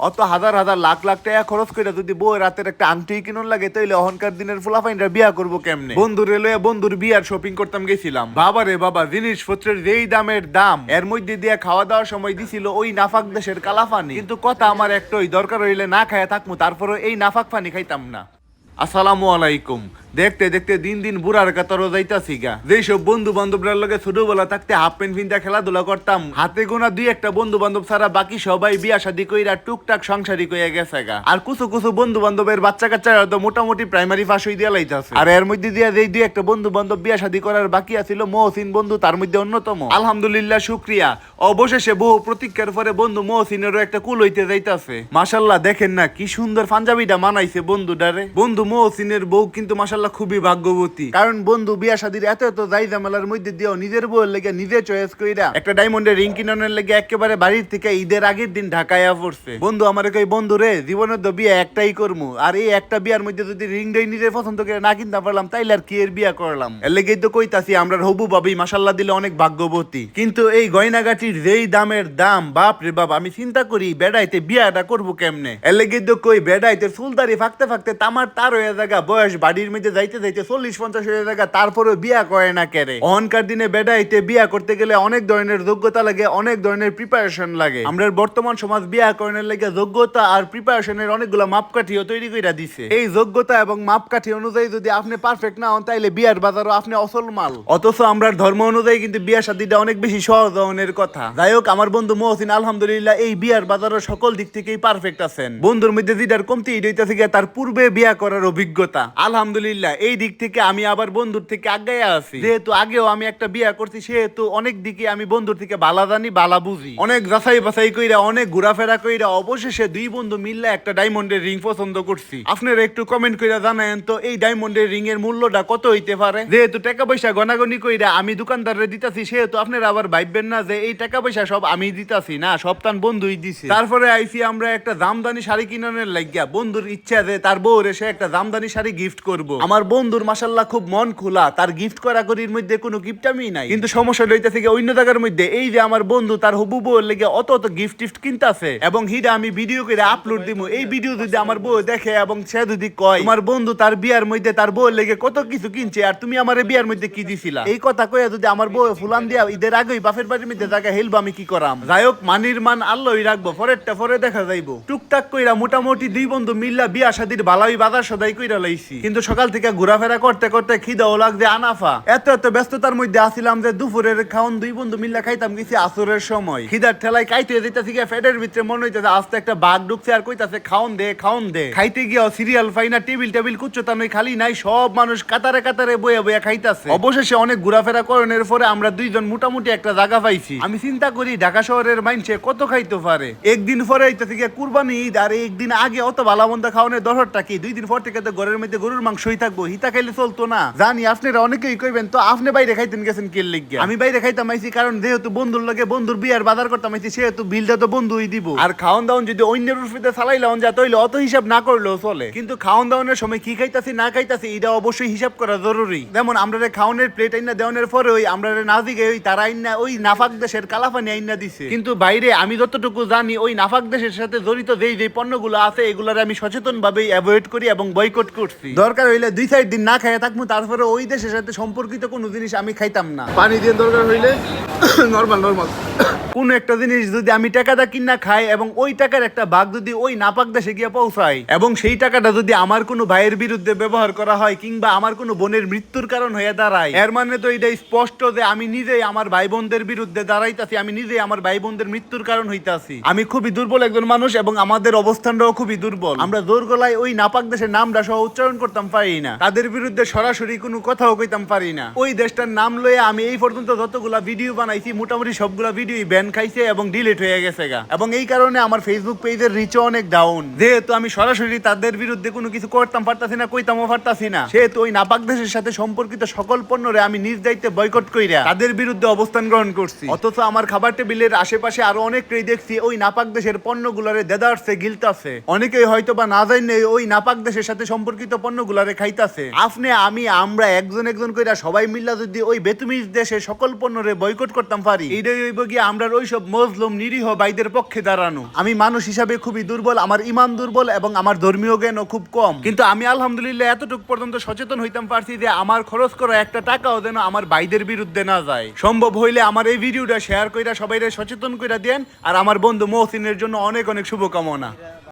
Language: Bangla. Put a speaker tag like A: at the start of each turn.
A: অত হাজার হাজার লাখ লাখ টাকা খরচ করে যদি বউ রাতের একটা আংটি কিনুন লাগে, তাইলে অহংকার দিনের ফুলাফাইনরা বিয়া করব কেমনে? বন্ধুর লয়ে বন্ধুর বিয়ার শপিং করতাম গেছিলাম। বাবা রে বাবা, জিনিসপত্রের যেই দামের দাম, এর মধ্যে দিয়ে খাওয়া দাওয়ার সময় দিছিল ওই নাফাক দেশের কালাফানি। কিন্তু কথা আমার একটাই, দরকার হইলে না খায়া থাকব তারপরে এই নাফাক পানি খাইতাম না। আসসালামু আলাইকুম। দেখতে দেখতে দিন দিন বুড়ার কাতারও যাইতাছি গা। যেসব বন্ধু বান্ধবরার লগে ছোটবেলা থাকতে হাফ প্যান্ট পিন্টা খেলাধুলা করতাম, হাতে গোনা দুই একটা বন্ধু বান্ধব ছাড়া বাকি সবাই বিয়া শাদি কইরা টুকটাক সংসারী কইয়া গেছে গা। আর কুসু কুসু বন্ধু বান্ধবের বাচ্চা কাচ্চা তো মোটামুটি প্রাইমারি পাস হই দিয়া লাইতাছে। আর এর মধ্যে দিয়া যেই দুই একটা বন্ধু বান্ধব বিয়া শাদি করার বাকি আছিল মহসিন বন্ধু, তার মধ্যে অন্যতম। আলহামদুলিল্লাহ, শুক্রিয়া। অবশেষে বহু প্রতীক্ষার পরে বন্ধু মহসিনেরও একটা কুল হইতে যাইতাছে। মাশাল্লাহ, দেখেন না, কি সুন্দর পাঞ্জাবিটা মানাইছে বন্ধুটারে। বন্ধু মহসিনের বউ কিন্তু মাশাল্লাহ খুবই ভাগ্যবতী। কারণ বন্ধু, বিয়া শাদির এত এত যাই ঝামেলার মধ্যে দিয়েও নিজের বউয়ের লেগে নিজে চয়েস কইরা একটা ডায়মন্ডের রিং কিনানোর লেগে একেবারে বাড়ির থেকে ঈদের আগের দিন ঢাকায় পড়ছে। বন্ধু, আমার কই, বন্ধু রে জীবনের তো বিয়ে একটাই করমু। আর এই একটা বিয়ার মধ্যে যদি রিং ডাই নিজের পছন্দ করে না কিনতে পারলাম, তাইলে আর কি এর বিয়া করলাম? এর লেগেই তো কইতাছি আমরা হবু ভাবি মাসাল্লাহ দিলে অনেক ভাগ্যবতী। কিন্তু এই গয়নাগাটির যেই দামের দাম, বাপ রে বাপ, আমি চিন্তা করি বেড়াইতে বিয়াটা করব কেমনে? এর লেগে তো কই, বেড়াইতে চুলদারি ফাঁকতে ফাঁকতে তামার তার হয়ে জায়গা, বয়স বাড়ির মধ্যে যাইতে যাইতে চল্লিশ, পঞ্চাশ হয়ে জায়গা তারপরে বিয়া করে না কেরে? অনকার দিনে বেড়াইতে বিয়া করতে গেলে অনেক ধরনের যোগ্যতা লাগে, অনেক ধরনের প্রিপারেশন লাগে। আমরা বর্তমান সমাজ বিয়া করানোর লাগে যোগ্যতা আর প্রিপারেশনের অনেকগুলো মাপকাঠিও তৈরি করে দিছে। এই যোগ্যতা এবং মাপকাঠি অনুযায়ী যদি আপনি পারফেক্ট না হন, তাইলে বিয়ার বাজারও আপনি অসল মাল। অথচ আমরা ধর্ম অনুযায়ী কিন্তু বিয়া শাদিটা অনেক বেশি সহজ হওয়ার কথা। যাই হোক, আমার বন্ধু মহসিন, আলহামদুলিল্লাহ, এই বিয়ার বাজারও সকল দিক থেকেই পারফেক্ট আছেন। বন্ধুর মধ্যে যেটার কমতি এটা তার পূর্বে বিয়া করার অভিজ্ঞতা। আলহামদুলিল্লাহ এই দিক থেকে আমি আবার বন্ধুর থেকে আগে আছি। যেহেতু আগেও আমি একটা বিয়া করছি, সেহেতু অনেক দিকে আমি বন্ধুর থেকে বালা জানি, বালা বুঝি। অনেক যাচাই বাছাই কইরা, অনেক ঘোরাফেরা কইরা, অবশেষে দুই বন্ধু মিললে একটা ডায়মন্ডের রিং পছন্দ করছি। আপনারা একটু কমেন্ট কইরা জানায়েন তো, এই ডায়মন্ডের রিং এর মূল্যটা কত হইতে পারে? যেহেতু টাকা পয়সা গনাগনি কইরা আমি দোকানদারে দিতাছি, সেহেতু আপনারা আবার ভাববেন না যে এই টাকা পয়সা সব আমি দিতাছি। না সব তান বন্ধুই দিছে। তারপরে আইসি আমরা একটা জামদানি শাড়ি কিনানোর লাগিয়া বন্ধুর ইচ্ছা যে তার বউরে সে একটা জামদানি শাড়ি গিফট করব। আমার বন্ধুর মাসাল্লাহ খুব মন খোলা, তার গিফট করা করির মধ্যে কোনো গিফট আমি নাই। কিন্তু সমস্যা রইতে থেকে অন্য জায়গার মধ্যে এই যে আমার বন্ধু তার হবু বউর লেগে অত অত গিফট টিফট কিনতাছে, এবং হিডা আমি ভিডিও করে আপলোড দিব এই ভিডিও যদি আমার বউ দেখে এবং সে যদি কয়, তোমার বন্ধু তার বিয়ার মধ্যে তার বউর লেগে কত কিছু কিনছে, আর তুমি আমার বিয়ার মধ্যে কি দিছিলা? এই কথা কইয়া যদি আমার বউ ফুলান দিয়া ঈদের আগেই বাপের বাড়ির মধ্যে জায়গা হেলবো আমি কি করাম? যাই হোক মানির মান আল্লাহই রাখব, পরেরটা পরে দেখা যাইবো। টুকটাক কইরা মোটামুটি দুই বন্ধু মিল্লা বিয়া শাদির বালাই বাজার সদাই কইরা লাইছি। কিন্তু সকাল থেকে ঘোরাফেরা করতে করতে খিদাও লাগছে আনাফা। এত এত ব্যস্ততার মধ্যে আসিলাম যে দুপুরের খাওন দুই বন্ধু মিল্লা খাইতাম গেছি আসরের সময়। খিদার ঠেলায় খাইতে যেতেছি গিয়ে ফেডের ভিতরে মনে হইতেছে আস্তে একটা বাঘ ঢুকছে আর কইতাছে, খাওন দে খাওন দে। খাইতে গিয়ে সিরিয়াল পাই না টেবিল টেবিল কুচ্চতা নই খালি নাই, সব মানুষ কাতারে কাতারে বইয়া বইয়া খাইতাছে। অবশেষে অনেক ঘোরাফেরা করণের পরে আমরা দুইজন মোটামুটি একটা জায়গা পাইছি। আমি চিন্তা করি ঢাকা শহরের মাইনসে কত খাইতে পারে। একদিন পরে এইটা থেকে কুরবানি ঈদ, আর একদিন আগে অত ভালো মন্দ খাওয়ানোর দরকারটা কি? দুই দিন পর থেকে তো ঘরের মধ্যে গরুর মাংসই থাকব, হিতা খাইলে চলতো না। জানি আপনারা অনেকেই কইবেন, তো আপনি বাইরে খাইতেন গেছেন কিল লিগে আমি বাইরে খাইতাম আইছি কারণ যেহেতু বন্ধুর লগে বন্ধুর বিয়ার বাজার করতাম আইছি, সেহেতু বিলটা তো বন্ধুই দিব। আর খাওয়ান দাওন যদি অন্যের রুফিতে চালাইলাম যা তৈলে অত হিসাব না করলেও চলে। কিন্তু খাওয়ান দাওনের সময় কি খাইতাছি, না খাইতাছি, এটা অবশ্যই হিসাব করা জরুরি। যেমন আমরা খাওয়ানোর প্লেট আইনা দেওয়ানোর পরে ওই আমরা নাজিকে ওই তারা আইনা, ওই নাফাক দেশের কালাফানি আইনা দিছে। কিন্তু বাইরে আমি যতটুকু জানি, ওই নাফাক দেশের সাথে জড়িত যেই যেই পণ্যগুলো আছে, এগুলার আমি সচেতন ভাবে অ্যাভয়েড করি এবং বয়কট করছি। দরকার হইলে দুই চার দিন না খাইয়া থাকব তারপরে ওই দেশের সাথে সম্পর্কিত কোনো জিনিস আমি খাইতাম না। পানি দিয়ে দরকার হইলে নর্মাল নর্মাল কোন একটা জিনিস যদি আমি টাকাটা কিনা খাই এবং ওই টাকার একটা ভাগ যদি ওই নাপাক দেশে গিয়ে পৌঁছায় এবং সেই টাকাটা যদি আমার কোনো ভাইয়ের বিরুদ্ধে ব্যবহার করা হয় কিংবা আমার কোনো বোনের মৃত্যুর কারণ হয়ে দাঁড়ায় এর মানে তো এটা স্পষ্ট যে আমি নিজেই আমার ভাই বোনদের বিরুদ্ধে দাঁড়াইতাছি আমি নিজেই আমার ভাই বোনদের মৃত্যুর কারণ হইতাছি। আমি খুবই দুর্বল একজন মানুষ এবং আমাদের অবস্থানটাও খুবই দুর্বল। আমরা জোর গলায় ওই নাপাক দেশের নামটা সহ উচ্চারণ করতাম পারি না। তাদের বিরুদ্ধে সরাসরি কোনো কথাও কইতাম পারি না। ওই দেশটার নাম লয়ে আমি এই পর্যন্ত যতগুলা ভিডিও বানাইছি, মোটামুটি সবগুলা ভিডিও ব্যান খাইছে এবং ডিলিট হয়ে গেছে গা। এবং এই কারণে আমার ফেসবুক পেজের রিচও অনেক ডাউন যেহেতু আমি সরাসরি তাদের বিরুদ্ধে কোনো কিছু করতাম পারতাছি না, কইতামও পারতাছি না। সেহেতু ওই নাপাক দেশের সাথে সম্পর্কিত সকল পণ্যরে আমি নিজ দায়িত্বে বয়কট কইরা তাদের বিরুদ্ধে অবস্থান গ্রহণ করছি। অথচ আমার খাবার টেবিলের আশেপাশে আরও অনেককেই দেখছি, ওই নাপাক দেশের পণ্যগুলারে দেদারসে গিলতাছে। অনেকেই হয়তো বা না জানে ওই নাপাক দেশের সাথে সম্পর্কিত পণ্যগুলারে খাইতে যাইতাছে। আপনি আমি আমরা একজন একজন কইরা সবাই মিল্লা যদি ওই বেতুমিজ দেশে সকল পণ্যরে বয়কট করতাম পারি। এইটাই হইব গিয়ে আমরা ওইসব মজলুম নিরীহ বাইদের পক্ষে দাঁড়ানো। আমি মানুষ হিসাবে খুবই দুর্বল আমার ইমান দুর্বল এবং আমার ধর্মীয় জ্ঞানও খুব কম। কিন্তু আমি আলহামদুলিল্লাহ এতটুকু পর্যন্ত সচেতন হইতাম পারছি যে আমার খরচ করা একটা টাকাও যেন আমার বাইদের বিরুদ্ধে না যায়। সম্ভব হইলে আমার এই ভিডিওটা শেয়ার কইরা সবাইরে সচেতন কইরা দেন আর আমার বন্ধু মহসিনের জন্য অনেক অনেক শুভকামনা।